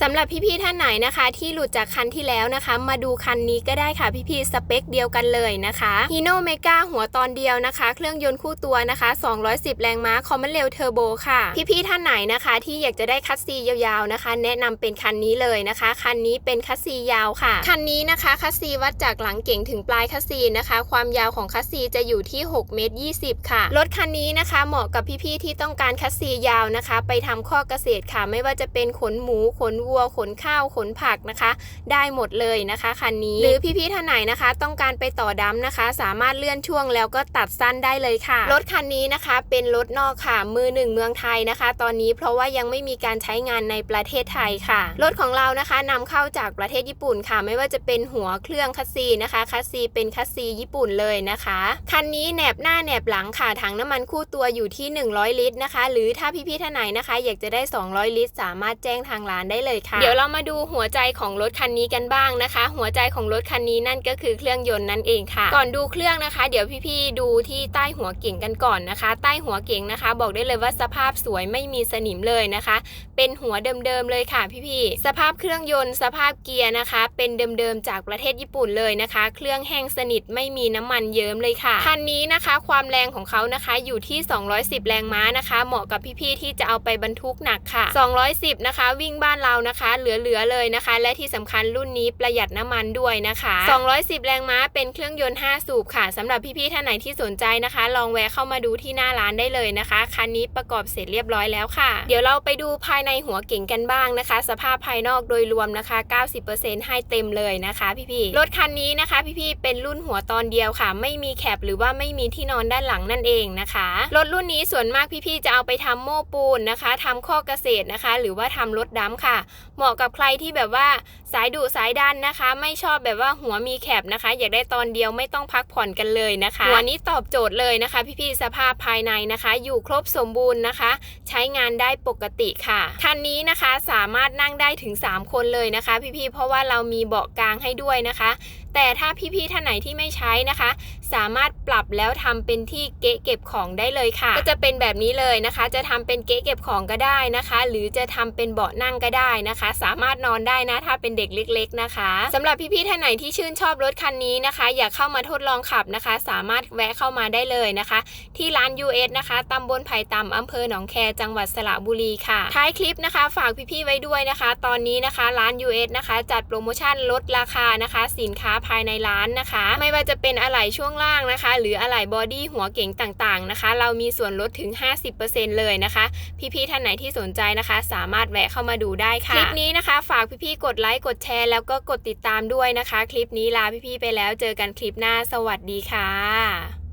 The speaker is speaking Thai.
สำหรับพี่ๆท่านไหนนะคะ ที่หลุดจากคันที่แล้วนะคะ มาดูคันนี้ก็ได้ค่ะพี่ๆสเปคเดียวกันเลยนะคะ Hino Mega หัวตอนเดียวนะคะ เครื่องยนต์คู่ตัวนะคะ 210 แรงม้าคอมมอนเรลเทอร์โบค่ะ พี่ๆท่านไหนนะคะ ที่อยากจะได้คัสซียาวๆนะคะ แนะนำเป็นคันนี้เลยนะคะ คันนี้เป็นคัสซียาวค่ะ คันนี้นะคะคัสซีวัดจากหลังเก่งถึงปลายคัสซีนะคะ ความยาวของคัสซีจะอยู่ที่6เมตร20 ค่ะรถคันนี้นะคะเหมาะกับพี่ๆที่ต้องการคัสซียาวนะคะ ไปทำข้อเกษตรค่ะ ไม่ว่าจะเป็นขนหมูขนวัว ขนข้าว ขนผักนะคะ ได้หมดเลยนะคะคันนี้ หรือพี่ๆท่านไหนนะคะ ต้องการไปต่อดัมนะคะ สามารถเลื่อนช่วงแล้วก็ตัดสั้นได้เลยค่ะ รถคันนี้นะคะเป็นรถนอกค่ะ มือหนึ่งเมืองไทยนะคะ ตอนนี้เพราะว่ายังไม่มีการใช้งานในประเทศไทยค่ะ รถของเรานะคะนำเข้าจากประเทศญี่ปุ่นค่ะ ไม่ว่าจะเป็นหัวเครื่องคัสซีนะคะคัสซีเป็นคัสซีญี่ปุ่นเลยนะคะคันนี้แหนบหน้าแหนบหลังค่ะถังน้ำมันคู่ตัวอยู่ที่ 100 ลิตรนะคะ หรือถ้าพี่ๆท่านไหนนะคะ อยากจะได้ 200 ลิตร สามารถแจ้งทางร้านได้เลยค่ะ เดี๋ยวเรามาดูหัวใจของรถคันนี้กันบ้างนะคะ หัวใจของรถคันนี้นั่นก็คือเครื่องยนต์นั่นเองค่ะ ก่อนดูเครื่องนะคะ เดี๋ยวพี่ๆดูที่ใต้หัวเก่งกันก่อนนะคะ ใต้หัวเก่งนะคะ บอกได้เลยว่าสภาพสวยไม่มีสนิมเลยนะคะ เป็นหัวเดิมๆเลยค่ะพี่ๆสภาพเครื่องยนต์ สภาพเกียร์นะคะ เป็นเดิมๆจากประเทศญี่ปุ่นเลยนะคะ เครื่องแห้งสนิทไม่มีน้ำมันเยิ้มเลยค่ะคันนี้นะคะความแรงของเขานะคะอยู่ที่ 210 แรงม้านะคะ เหมาะกับพี่ๆที่จะเอาไปบรรทุกหนักค่ะ 210 นะคะ วิ่งบ้านเรานะคะ เหลือๆเลยนะคะ และที่สำคัญรุ่นนี้ประหยัดน้ำมันด้วยนะคะ 210 แรงม้าเป็นเครื่องยนต์ 5 สูบค่ะสำหรับพี่ๆท่านไหนที่สนใจนะคะ ลองแวะเข้ามาดูที่หน้าร้านได้เลยนะคะ คันนี้ประกอบเสร็จเรียบร้อยแล้วค่ะ เดี๋ยวเราไปดูภายในหัวเก่งกันบ้างนะคะ สภาพภายนอกโดยรวมนะคะ 90%ให้เต็มเลยนะคะพี่ๆรถคันนี้นะคะ พี่ๆเป็นรุ่นหัวตอนเดียวค่ะ ไม่มีแคปหรือว่าไม่มีที่นอนด้านหลังนั่นเองนะคะรถรุ่นนี้ส่วนมากพี่ๆจะเอาไปทำโม้ปูนนะคะทำข้อเกษตรนะคะ หรือว่าทำรถดำค่ะเหมาะกับใครที่แบบว่าสายดุสายดันนะคะ ไม่ชอบแบบว่าหัวมีแคปนะคะ อยากได้ตอนเดียวไม่ต้องพักผ่อนกันเลยนะคะ หัวนี้ตอบโจทย์เลยนะคะ พี่ๆสภาพภายในนะคะ อยู่ครบสมบูรณ์นะคะ ใช้งานได้ปกติค่ะคันนี้นะคะสามารถนั่งได้ถึง 3 คนเลยนะคะ พี่ๆเพราะว่าเรามีเบาะกลางให้ด้วยนะคะ แต่ถ้าพี่ๆท่านไหนที่ไม่ใช้นะคะ สามารถปรับแล้วทำเป็นที่เก๊ะเก็บของได้เลยค่ะ ก็จะเป็นแบบนี้เลยนะคะ จะทำเป็นเก๊ะเก็บของก็ได้นะคะ หรือจะทำเป็นเบาะนั่งก็ได้นะคะ สามารถนอนได้นะถ้าเป็นเด็กเล็ก ๆนะคะสำหรับพี่ๆท่านไหนที่ชื่นชอบรถคันนี้นะคะ อยากเข้ามาทดลองขับนะคะ สามารถแวะเข้ามาได้เลยนะคะ ที่ร้าน US นะคะตำบลไผ่ต่ำอำเภอหนองแคจังหวัดสระบุรีค่ะท้ายคลิปนะคะ ฝากพี่ๆไว้ด้วยนะคะ ตอนนี้นะคะร้าน US นะคะ จัดโปรโมชั่นลดราคานะคะ สินค้าภายในร้านนะคะ ไม่ว่าจะเป็นอะไหล่ช่วงล่างนะคะ หรืออะไหล่บอดี้หัวเก๋งต่างๆนะคะ เรามีส่วนลดถึง 50%เลยนะคะ พี่ๆท่านไหนที่สนใจนะคะ สามารถแวะเข้ามาดูได้ค่ะคลิปนี้นะคะ ฝากพี่ๆกดไลค์กดแชร์ แล้วก็กดติดตามด้วยนะคะ คลิปนี้ลาพี่ๆไปแล้วเจอกันคลิปหน้าสวัสดีค่ะ